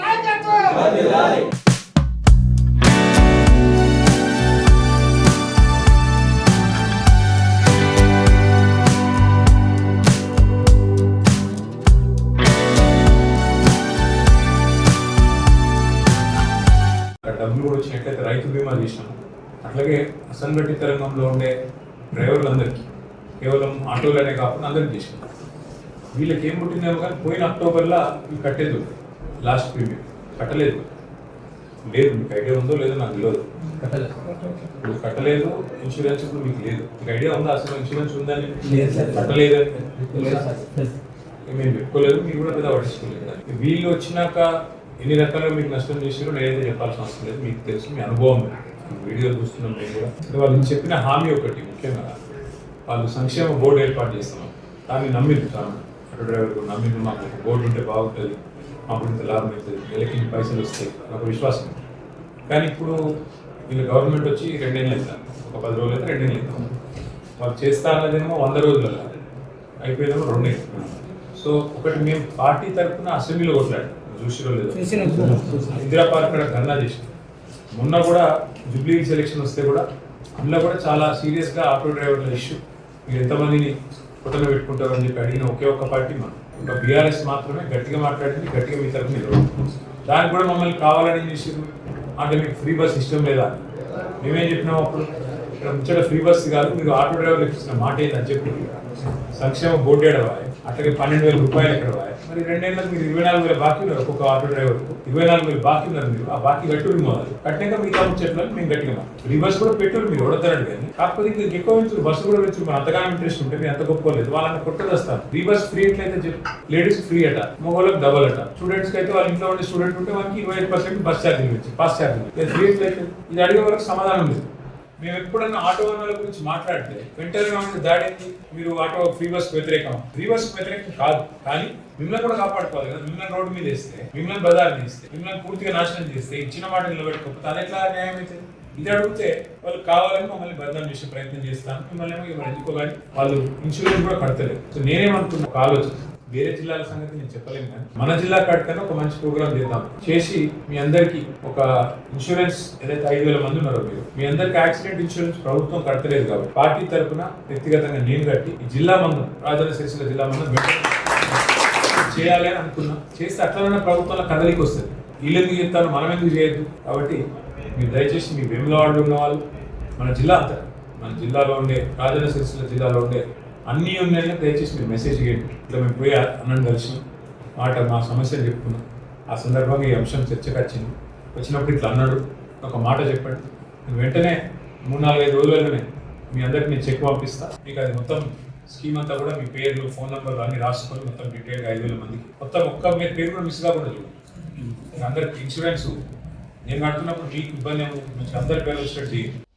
నాయకత్వం డబ్బులు కూడా వచ్చినట్లయితే రైతు బీమా చేసినాం అట్లాగే అసంఘటిత రంగంలో ఉండే డ్రైవర్లందరికీ కేవలం ఆటోలనే కాకుండా అందరికీ చేసినాం వీళ్ళకి ఏం పుట్టిందేమో కానీ పోయిన అక్టోబర్లో ఇవి కట్టేది. లాస్ట్ ప్రీమియం కట్టలేదు. లేదు మీకు ఐడియా ఉందో లేదో నాకు తెలియదు ఇప్పుడు కట్టలేదు ఇన్సూరెన్స్ ఇప్పుడు మీకు లేదు. మీకు ఐడియా ఉందా? అసలు ఇన్సూరెన్స్ ఉందని లేదు సార్. కట్టలేదని లేదు సార్. మేము పెట్టుకోలేదు మీరు కూడా పెద్ద పట్టించుకోలేదు. వీళ్ళు వచ్చినాక ఎన్ని రకాలుగా మీకు నష్టం చేసారో నేనైతే చెప్పాల్సిన అవసరం లేదు. మీకు తెలుసు మీ అనుభవం వీడియో చూస్తున్నాం మేము కూడా. వాళ్ళు చెప్పిన హామీ ఒకటి ముఖ్యంగా. వాళ్ళు సంక్షేమ బోర్డు ఏర్పాటు చేస్తున్నాం. దాన్ని నమ్మింది చాలా ఆటో డ్రైవర్ కూడా నమ్మింది మాకు బోర్డు ఉంటే బాగుంటుంది. మాకు ఇంత లాభం అవుతుంది నెలకి ఇన్ని పైసలు వస్తాయి. నాకు విశ్వాసం. కానీ ఇప్పుడు వీళ్ళు గవర్నమెంట్ వచ్చి రెండేళ్ళు అవుతారు ఒక పది రోజులు అయితే రెండేళ్ళు అవుతాం వాళ్ళు చేస్తా అన్నదేమో వంద రోజులలో అయిపోయేదేమో రెండే సో ఒకటి మేము పార్టీ తరఫున అసెంబ్లీలో కొట్లాడాం. చూసిరో లేదు? ఇందిరా పార్క్ కూడా ధర్నా చేసాం మొన్న కూడా జూబ్లీ సెలెక్షన్ వస్తే కూడా అందులో కూడా చాలా సీరియస్గా ఆటో డ్రైవర్ల ఇష్యూ. మీరు ఎంతమందిని ఫోటోలు పెట్టుకుంటారు అని చెప్పి అడిగిన ఒకే ఒక్క పార్టీ మనం. ఒక బీఆర్ఎస్ మాత్రమే గట్టిగా మాట్లాడింది గట్టిగా మీ తరఫున నిలబడుతుంది దానికి కూడా మమ్మల్ని కావాలని చేసారు అంటే మీకు ఫ్రీ బస్ ఇష్టం లేదా? మేమేం చెప్పినాం అప్పుడు? ఇక్కడ ముచ్చట ఫ్రీ బస్ కాదు మీరు ఆటో డ్రైవర్లు ఇచ్చిన మాట ఏంటని చెప్పి. సంక్షేమ బోర్డు ఏడవాలి అట్లాగే పన్నెండు వేల రూపాయలు ఎక్కడ వాయి? మరి రెండేళ్ళకి మీరు ఇరవై నాలుగు వేల బాకీ ఉన్నారు ఒక్కొక్క ఆటో డ్రైవర్ ఇరవై నాలుగు వేలు బాకీ ఉన్నారు మీరు. ఆ బాకీ కట్టుడు మొదలు కట్టినాక మిగతా ముచ్చట్లను మేము గట్టిగా రివర్స్ కూడా పెట్టుడు మీరు ఓడతారండి కానీ. కాకపోతే ఇంకా ఎక్కువ పెంచు బస్సు కూడా వచ్చి మన అంతగా ఇంట్రెస్ట్ ఉంటే మీరు అంత గొప్పలేదు వాళ్ళని కొట్టదస్తారు రివర్స్ ఫ్రీ ఎట్లయితే లేడీస్ ఫ్రీ అట మగవాళ్ళకి డబల్ అట. స్టూడెంట్స్కి అయితే వాళ్ళ ఇంట్లో ఉండే స్టూడెంట్ ఉంటే వాళ్ళకి ఇరవై ఐదు పర్సెంట్ బస్ ఛార్జింగ్ ఇచ్చి బస్ ఛార్జింగ్ ఫ్రీ ఎట్లయితే? ఇది అడిగే వరకు సమాధానం లేదు. మేము ఎప్పుడన్నా ఆటో వాళ్ళ గురించి మాట్లాడితే వెంటనే మమ్మల్ని దాడింది మీరు ఆటో ఫ్రీ బస్ వ్యతిరేకం. ఫ్రీ బస్ వ్యతిరేకం కాదు. కానీ మిమ్మల్ని కూడా కాపాడుకోవాలి కదా. మిమ్మల్ని రోడ్డు మీద వేస్తే మిమ్మల్ని బజార్ తీస్తే మిమ్మల్ని పూర్తిగా నాశనం చేస్తే ఇచ్చిన మాట నిలబెట్టుకోకపోతే అది ఎట్లా న్యాయం అయితే? ఇది అడిగితే వాళ్ళు కావాలని మమ్మల్ని బదనాం చేసే ప్రయత్నం చేస్తాను. మిమ్మల్ని ఏమో ఎందుకో కానీ వాళ్ళు ఇన్సూరెన్స్ కూడా కడతలేదు. సో నేనేమనుకున్నా ఒక ఆలోచన. వేరే జిల్లాల సంగతి నేను చెప్పలేను కానీ మన జిల్లా కాడికన్నా ఒక మంచి ప్రోగ్రామ్ చేద్దాం. చేసి మీ అందరికి ఒక ఇన్సూరెన్స్ ఏదైతే ఐదు వేల మంది ఉన్నారో మీరు మీ అందరికి యాక్సిడెంట్ ఇన్సూరెన్స్ ప్రభుత్వం కడతలేదు కాబట్టి పార్టీ తరఫున వ్యక్తిగతంగా నేను కట్టి ఈ జిల్లా మందు రాజన్న సిరిసిల్ల జిల్లా మందు చేయాలి అని అనుకున్నాం. చేస్తే అట్లనే ప్రభుత్వంలో కదలికి వస్తుంది. వీళ్ళు ఎందుకు చెప్తారు? మనం ఎందుకు చేయొద్దు? కాబట్టి మీరు దయచేసి మీ వెములవాడలో ఉన్న వాళ్ళు మన జిల్లా అంతా మన జిల్లాలో ఉండే రాజన్న సిరిసిల్ల జిల్లాలో ఉండే అన్నీ ఉన్నాయి దయచేసి మీరు మెసేజ్ చేయండి ఇట్లా మేము పోయి అన్నం కలిసి మాట మా సమస్యలు చెప్పుకున్నాం. ఆ సందర్భంగా ఈ అంశం చర్చకు వచ్చింది. వచ్చినప్పుడు ఇట్లా అన్నాడు. ఒక మాట చెప్పండి. నేను వెంటనే మూడు నాలుగైదు రోజులలోనే మీ అందరికి నేను చెక్ పంపిస్తా. మీకు అది మొత్తం స్కీమ్ అంతా కూడా మీ పేర్లు ఫోన్ నెంబర్లు అన్ని రాసుకొని మొత్తం డీటెయిల్గా ఐదు వేల మందికి. మొత్తం ఒక్క మీ పేరు కూడా మిస్ కాకుండా చూడండి అందరికి ఇన్సూరెన్స్ నేను కడుతున్నప్పుడు మీకు ఇబ్బంది ఏమో? అందరి పేరు వచ్చేటట్టు